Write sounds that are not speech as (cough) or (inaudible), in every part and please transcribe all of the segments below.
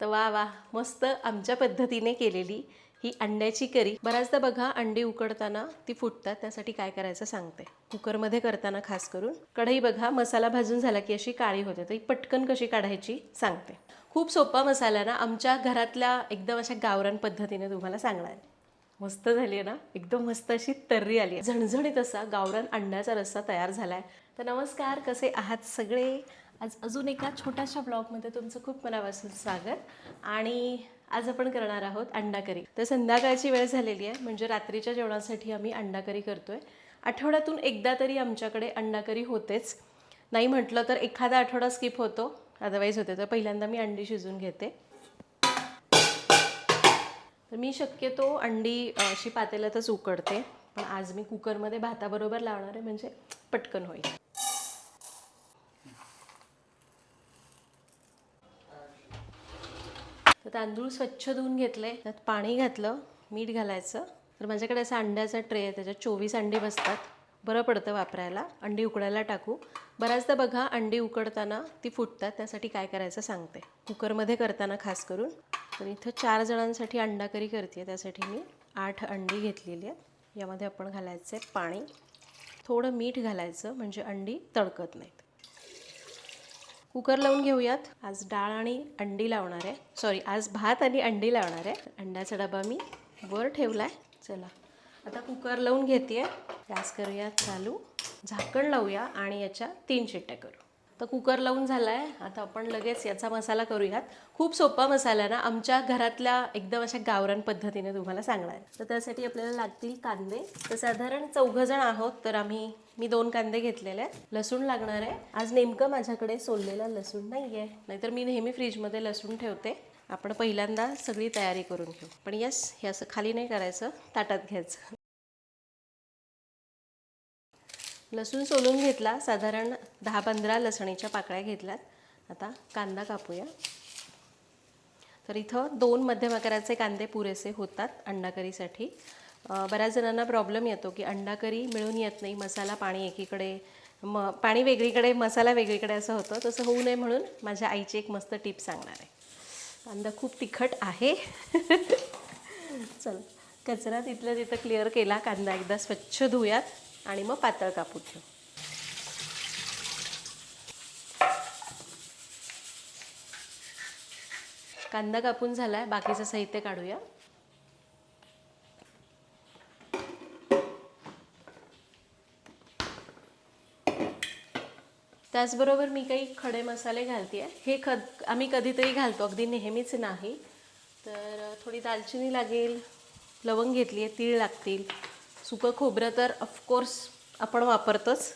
तर वा वा मस्त आमच्या पद्धतीने केलेली ही अंड्याची करी. बऱ्याचदा बघा अंडी उकडताना ती फुटतात त्यासाठी काय करायचं सांगते. कुकरमध्ये करताना खास करून. कढई बघा मसाला भाजून झाला की अशी काळी होते तर ही पटकन कशी काढायची सांगते. खूप सोपा मसाला ना आमच्या घरातल्या एकदम अशा गावरान पद्धतीने तुम्हाला सांगणार मस्त झाली आहे ना? एकदम मस्त अशी तर्री आली आहे. झणझणीत असा गावरान अंड्याचा रस्सा तयार झाला आहे तर नमस्कार कसे आहात सगळे? आज अजून एका छोट्याशा ब्लॉगमध्ये तुमचं खूप मनापासून स्वागत. आणि आज आपण करणार आहोत अंडा करी तर संध्याकाळची वेळ झालेली आहे म्हणजे रात्रीच्या जेवणासाठी आम्ही अंडा करी आहे आठवड्यातून एकदा तरी आमच्याकडे अंडा करी होतेच. नाही म्हटलं तर एखादा आठवडा स्किप होतो अदरवाईज होते. तर पहिल्यांदा मी अंडी शिजून घेते. तर मी शक्यतो अंडी अशी पातेल्यातच उकडते. पण आज मी कुकरमध्ये भाताबरोबर लावणार आहे म्हणजे पटकन होईल. तर तांदूळ स्वच्छ धुवून घेतले. त्यात पाणी घातलं मीठ घालायचं. तर माझ्याकडे असा अंड्याचा ट्रे आहे त्याच्यात चोवीस अंडी बसतात. बरं पडतं वापरायला. अंडी उकडायला टाकू. बऱ्याचदा बघा अंडी उकडताना ती फुटतात. त्यासाठी काय करायचं सांगते. कुकरमध्ये करताना खास करून. तर इथं चार जणांसाठी अंडा करी करते त्यासाठी मी आठ अंडी घेतलेली आहेत. यामध्ये आपण घालायचं आहे पाणी. थोडं मीठ घालायचं म्हणजे अंडी तडकत नाहीत. कुकर लावून घेऊयात. आज डाळ आणि अंडी लावणार आहे. सॉरी आज भात आणि अंडी लावणार आहे. अंड्याचा डबा मी वर ठेवला आहे चला. आता कुकर लावून घेते गॅस करूयात चालू. झाकण लावूया आणि याच्या तीन शिट्ट्या करू. तर कुकर लावून झाला आहे आता आपण लगेच याचा मसाला करूयात. खूप सोपा मसाला ना? आमच्या घरातल्या एकदम अशा गावरान पद्धतीने तुम्हाला सांगणार आहे. तर त्यासाठी आपल्याला लागतील कांदे. तर साधारण चौघजण आहोत तर आम्ही मी दोन कांदे घेतलेले आहेत. लसूण लागणार आहे. आज नेमकं माझ्याकडे सोललेला लसूण नाही आहे नाहीतर मी नेहमी फ्रीजमध्ये लसूण ठेवते. आपण पहिल्यांदा सगळी तयारी करून घेऊ. पण यस हे असं खाली नाही करायचं. ताटात घ्यायचं. लसूण सोलून घेतला साधारण दहा पंधरा लसणीच्या पाकळ्या घेतल्यात. आता कांदा कापूया. तर इथं दोन मध्यम आकाराचे कांदे पुरेसे होतात अंडाकरीसाठी. बऱ्याच जणांना प्रॉब्लेम येतो की अंडाकरी मिळून येत नाही मसाला पाणी एकीकडे म पाणी वेगळीकडे मसाला वेगळीकडे असं होतं तसं होऊ नये म्हणून माझ्या आईची एक मस्त टिप सांगणार आहे. कांदा खूप तिखट आहे. (laughs) चल कचरा तिथलं तिथं क्लिअर केला कांदा एकदा स्वच्छ धुयात आणि मग पातळ कापू घेऊ कांदा कापून झाला आहे बाकीचं साहित्य काढूया. त्याचबरोबर मी काही खडे मसाले घालते हे खद आम्ही कधीतरी घालतो अगदी नेहमीच नाही. तर थोडी दालचिनी लागेल लवंग घेतली आहे तीळ लागतील. सुकं खोबरं तर ऑफकोर्स आपण वापरतोच.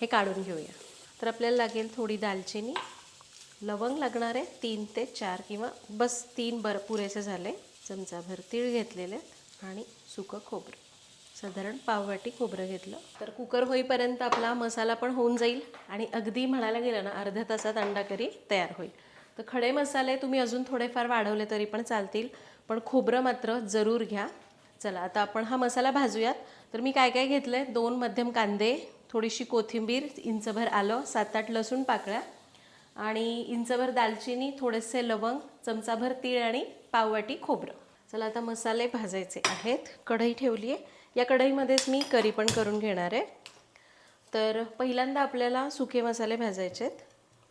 हे काढून घेऊया. तर आपल्याला लागेल थोडी दालचिनी. लवंग लागणार आहे तीन ते चार किंवा बस तीन बर पुरेसे झाले. चमचाभर तीळ घेतलेले आणि सुकं खोबरं. साधारण पाववाटी खोबरं घेतलं. तर कुकर होईपर्यंत आपला मसाला पण होऊन जाईल आणि अगदी म्हणायला गेलं ना अर्ध्या तासात अंडा करी तयार होईल. तर खडे मसाले तुम्ही अजून थोडेफार वाढवले तरी पण चालतील. पण खोबरं मात्र जरूर घ्या. चला आता आपण हा मसाला भाजूयात. तर मी काय काय घेतलं आहे दोन मध्यम कांदे थोडीशी कोथिंबीर इंचभर आलं सात आठ लसूण पाकळ्या आणि इंचभर दालचिनी थोडेसे लवंग चमचाभर तीळ आणि पाववाटी खोबरं. चला आता मसाले भाजायचे आहेत. कढई ठेवली आहे. या कढईमध्येच मी करी पण करून घेणार आहे. तर पहिल्यांदा आपल्याला सुके मसाले भाजायचे आहेत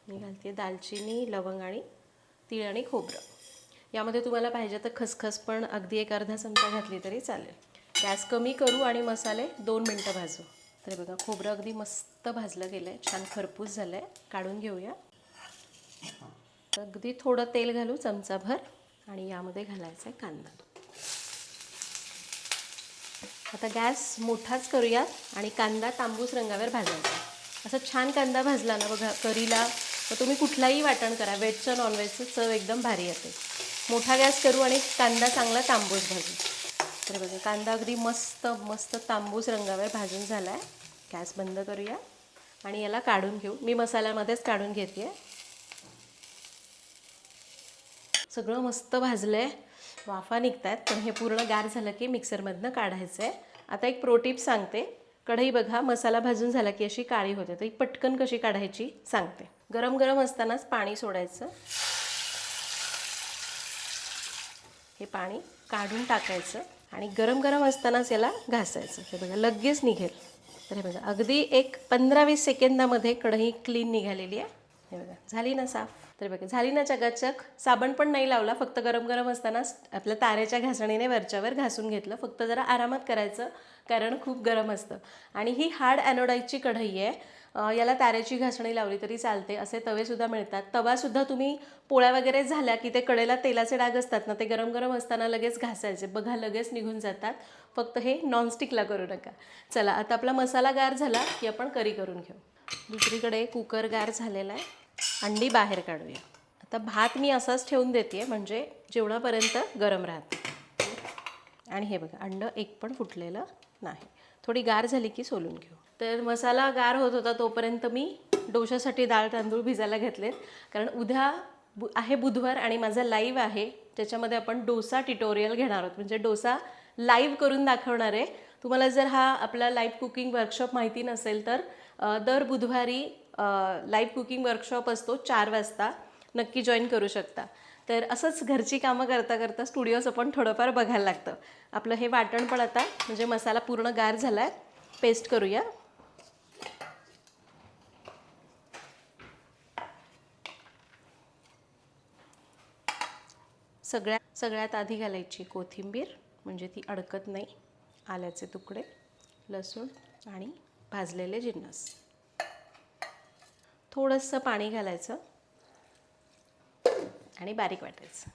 मी घालते दालचिनी लवंग आणि तीळ आणि खोबरं. यामध्ये तुम्हाला पाहिजे तर खसखस पण अगदी एक अर्धा चमचा घातली तरी चालेल. गॅस कमी करू आणि मसाले दोन मिनटं भाजू. तर बघा खोबरं अगदी मस्त भाजलं गेलं आहे छान खरपूस झालं आहे काढून घेऊया. अगदी थोडं तेल घालू चमचाभर आणि यामध्ये घालायचा आहे कांदा. आता गॅस मोठाच करूयात आणि कांदा तांबूस रंगावर भाजायचा. असं छान कांदा भाजला ना बघा करीला तर तुम्ही कुठलाही वाटण करा. व्हेजचं नॉनव्हेजचं चव एकदम भारी येते. मोठा गॅस करू आणि कांदा चांगला तांबूस भाजू. तर बघा कांदा अगदी मस्त मस्त तांबूस रंगावर भाजून झाला आहे गॅस बंद करूया आणि याला काढून घेऊ. मी मसाल्यामध्येच काढून घेते सगळं मस्त भाजलं आहे वाफा निघत आहेत पण हे पूर्ण गार झालं की मिक्सरमधनं काढायचं आहे आता एक प्रोटिप सांगते. कढई बघा मसाला भाजून झाला की अशी काळी होते. तर ही पटकन कशी काढायची सांगते. गरम गरम असतानाच पाणी सोडायचं. हे पाणी काढून टाकायचं आणि गरम गरम असतानाच याला घासायचं. हे बघा लगेच निघेल. तर हे बघा अगदी एक पंधरा वीस सेकंदामध्ये कढई क्लीन निघालेली आहे. हे बघा झाली ना साफ? तर बघा झाली ना चकाचक? साबण पण नाही लावला फक्त गरम गरम असतानाच आपल्या ताऱ्याच्या घासणीने वरच्यावर घासून घेतलं. फक्त जरा आरामात करायचं कारण खूप गरम असतं. आणि ही हार्ड ॲनोडाईजची कढई आहे. याला ताऱ्याची घासणी लावली तरी चालते असे तवेसुद्धा मिळतात. तवासुद्धा तुम्ही पोळ्या वगैरे झाल्या की ते कडेला तेलाचे डाग असतात ना ते गरम गरम असताना लगेच घासायचे. बघा लगेच निघून जातात. फक्त हे नॉनस्टिकला करू नका. चला आता आपला मसाला गार झाला की आपण करी करून घेऊ. दुसरीकडे कुकर गार झालेला आहे. अंडी बाहेर काढूया. आता भात मी असाच ठेवून देते म्हणजे जेवणापर्यंत गरम राहते. आणि हे बघा अंड एक पण फुटलेलं नाही. थोडी गार झाली की सोलून घेऊ. तर मसाला गार होत होता तोपर्यंत मी डोशासाठी डाळ तांदूळ भिजायला घेतलेत. कारण उद्या बु आहे बुधवार आणि माझा लाईव्ह आहे. त्याच्यामध्ये आपण डोसा ट्युटोरियल घेणार आहोत. म्हणजे डोसा लाईव्ह करून दाखवणार आहे. तुम्हाला जर हा आपला लाईव्ह कुकिंग वर्कशॉप माहिती नसेल तर दर बुधवारी लाईव्ह कुकिंग वर्कशॉप असतो चार वाजता. नक्की जॉईन करू शकता. तर असंच घरची कामं करता करता स्टुडिओचं पण थोडंफार बघायला लागतं. आपलं हे वाटण पण आता म्हणजे मसाला पूर्ण गार झाला आहे पेस्ट करूया. सगळ्या सगळ्यात आधी घालायची कोथिंबीर म्हणजे ती अडकत नाही आल्याचे तुकडे लसूण आणि भाजलेले जिन्नस. थोडंसं पाणी घालायचं आणि बारीक वाटायचं.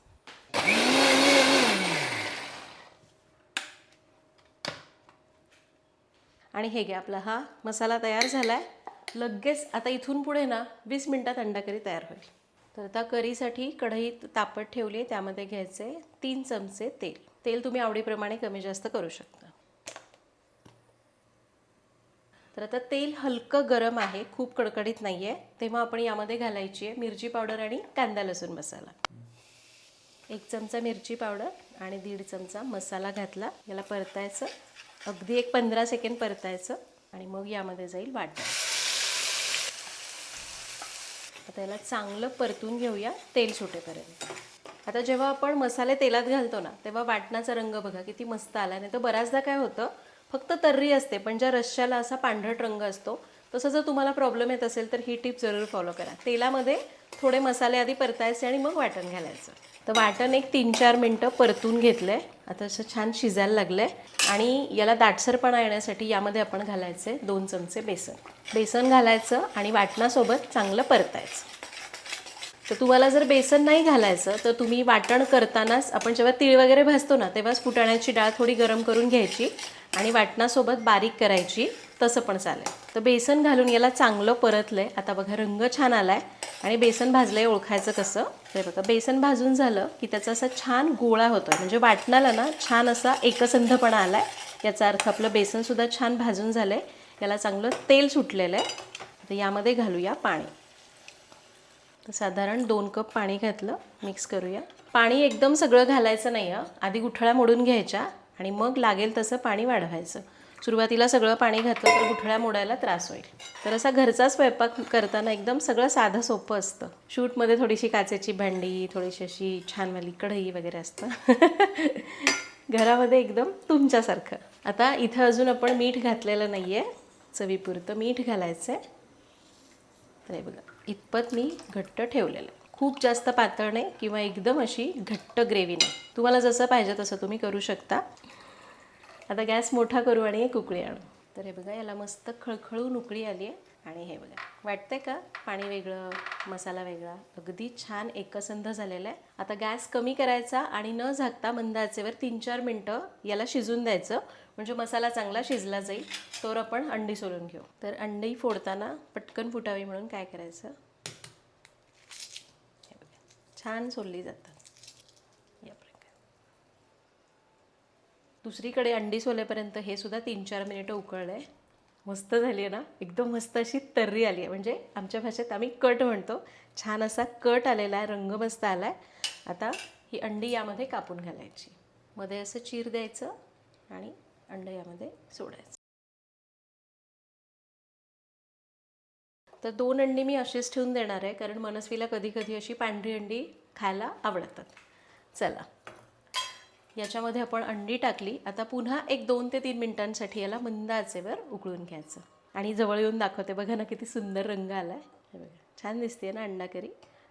आणि हे घ्या आपला हा मसाला तयार झाला आहे लगेच आता इथून पुढे ना वीस मिनटात अंडा करी तयार होईल. तर आता करीसाठी कढईत तापत ठेवली आहे त्यामध्ये घ्यायचे तीन चमचे तेल. तेल तुम्ही आवडीप्रमाणे कमी जास्त करू शकता. तर आता तेल हलकं गरम आहे खूप कडकडीत नाही आहे तेव्हा आपण यामध्ये घालायची आहे मिरची पावडर आणि कांदा लसूण मसाला. एक चमचा मिरची पावडर आणि दीड चमचा मसाला घातला. याला परतायचं. अगदी एक पंधरा सेकंड परतायचं आणि मग यामध्ये जाईल वाटायचं आता याला चांगलं परतून घेऊया तेल सुटेपर्यंत. आता जेव्हा आपण मसाले तेलात घालतो ना तेव्हा वाटणाचा रंग बघा किती मस्त आला. नाही तर बऱ्याचदा काय होतं फक्त तर्री असते पण ज्या रश्श्याला असा पांढरट रंग असतो तसं जर तुम्हाला प्रॉब्लेम येत असेल तर ही टिप जरूर फॉलो करा. तेलामध्ये थोडे मसाले आधी परतायचे आणि मग वाटण घालायचं. तर वाटण एक तीन चार मिनटं परतून घेतलं आहे आता असं छान शिजायला लागलं आहे आणि याला दाटसरपणा येण्यासाठी यामध्ये आपण घालायचे दोन चमचे बेसन. बेसन घालायचं आणि वाटणासोबत चांगलं परतायचं. तर तुम्हाला जर बेसन नाही घालायचं तर तुम्ही वाटण करतानाच आपण जेव्हा तीळ वगैरे भाजतो ना तेव्हाच फुटाण्याची डाळ थोडी गरम करून घ्यायची आणि वाटणासोबत बारीक करायची. तसं पण चालेल. तर बेसन घालून याला चांगलं परतलं आहे आता बघा रंग छान आला आहे आणि बेसन भाजलं आहे ओळखायचं कसं? तर बघा बेसन भाजून झालं की त्याचा असा छान गोळा होतो म्हणजे वाटणाला ना छान असा एकसंधपणा आला आहे याचा अर्थ आपलं बेसनसुद्धा छान भाजून झालं आहे याला चांगलं तेल सुटलेलं आहे आता यामध्ये घालूया पाणी. तर साधारण दोन कप पाणी घातलं मिक्स करूया. पाणी एकदम सगळं घालायचं नाही आहे आधी गुठळ्या मोडून घ्यायच्या आणि मग लागेल तसं पाणी वाढवायचं. सुरुवातीला सगळं पाणी घातलं तर गुठळ्या मोडायला त्रास होईल. तर असा घरचा स्वयंपाक करताना एकदम सगळं साधं सोपं असतं. शूटमध्ये थोडीशी काचेची भांडी थोडीशी अशी छानवाली कढई वगैरे असतं. (laughs) घरामध्ये एकदम तुमच्यासारखं. आता इथं अजून आपण मीठ घातलेलं नाही आहे चवीपुरतं मीठ घालायचं आहे तर हे बघा इतपत मी घट्ट ठेवलेलं. आहे खूप जास्त पातळ नाही किंवा एकदम अशी घट्ट ग्रेव्ही नाही. तुम्हाला जसं पाहिजे तसं तुम्ही करू शकता. आता गॅस मोठा करू आणि एक उकळी आणू. तर हे बघा याला मस्त खळखळून उकळी आली आहे आणि हे बघा वाटतंय का? पाणी वेगळं मसाला वेगळा. अगदी छान एकसंध झालेला आहे. आता गॅस कमी करायचा आणि न झाकता मंद आचेवर तीन चार मिनटं याला शिजून द्यायचं. म्हणजे मसाला चांगला शिजला जाईल तर आपण अंडी सोलून घेऊ. तर अंडी फोडताना पटकन फुटावी म्हणून काय करायचं? छान सोलली जातात या प्रकारे दुसरीकडे अंडी सोलेपर्यंत हे सुद्धा तीन चार मिनिटं उकळलं आहे मस्त झाली आहे ना? एकदम मस्त अशी तर्री आली आहे. म्हणजे आमच्या भाषेत आम्ही कट म्हणतो. छान असा कट आलेला आहे रंग मस्त आला आहे आता ही अंडी यामध्ये कापून घालायची. मध्ये असं चीर द्यायचं आणि अंड यामध्ये सोडायचं. तर दोन अंडी मी अशीच ठेवून देणार आहे कारण मनस्वीला कधी कधी अशी पांढरी अंडी खायला आवडतात. चला. याच्यामध्ये आपण अंडी टाकली. आता पुन्हा एक दोन ते तीन मिनिटांसाठी याला मंद आचेवर उकळून घ्यायचं. आणि जवळ येऊन दाखवते. बघा ना किती सुंदर रंग आला आहे हे बघा. छान दिसते ना अंडा करी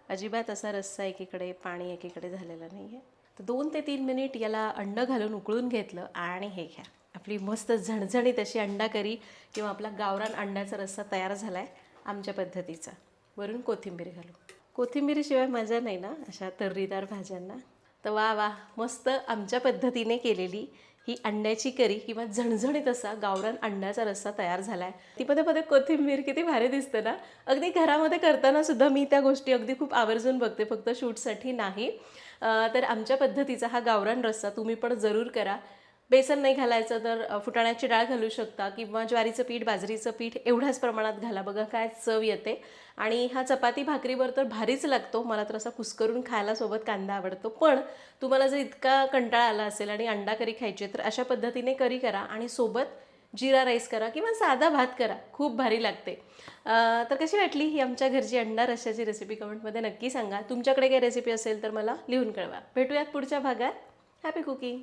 अजिबात असा रस्सा एकीकडे पाणी एकीकडे झालेला नाही आहे तर दोन ते तीन मिनिट याला अंड घालून उकळून घेतलं आणि हे घ्या. आपली मस्त झणझणीत अशी अंडा करी किंवा आपला गावरान अंड्याचा रस्सा तयार झाला आहे आमच्या पद्धतीचा. वरून कोथिंबीर घालू. कोथिंबीरीशिवाय मजा नाही ना अशा तर्रीदार भाज्यांना? तर वा वा मस्त आमच्या पद्धतीने केलेली ही अंड्याची करी किंवा झणझणीत असा गावरान अंड्याचा रस्सा तयार झाला आहे ती मध्ये मध्ये कोथिंबीर किती भारी दिसते ना? अगदी घरामध्ये करताना सुद्धा मी त्या गोष्टी अगदी खूप आवर्जून बघते फक्त शूटसाठी नाही. तर आमच्या पद्धतीचा हा गावरान रस्सा तुम्ही पण जरूर करा. बेसन नाही घालायचं तर फुटाण्याची डाळ घालू शकता किंवा ज्वारीचं पीठ बाजरीचं पीठ एवढ्याच प्रमाणात घाला. बघा काय चव येते. आणि हा चपाती भाकरीवर तर भारीच लागतो. मला तर असा कुस्करून खायला सोबत कांदा आवडतो. पण तुम्हाला जर इतका कंटाळा आला असेल आणि अंडा करी खायची तर अशा पद्धतीने करी करा आणि सोबत जिरा राईस करा किंवा साधा भात करा. खूप भारी लागते. तर कशी वाटली ही आमच्या घरची अंडा रश्याची रेसिपी कमेंटमध्ये नक्की सांगा. तुमच्याकडे काही रेसिपी असेल तर मला लिहून कळवा. भेटूयात पुढच्या भागात. Happy cooking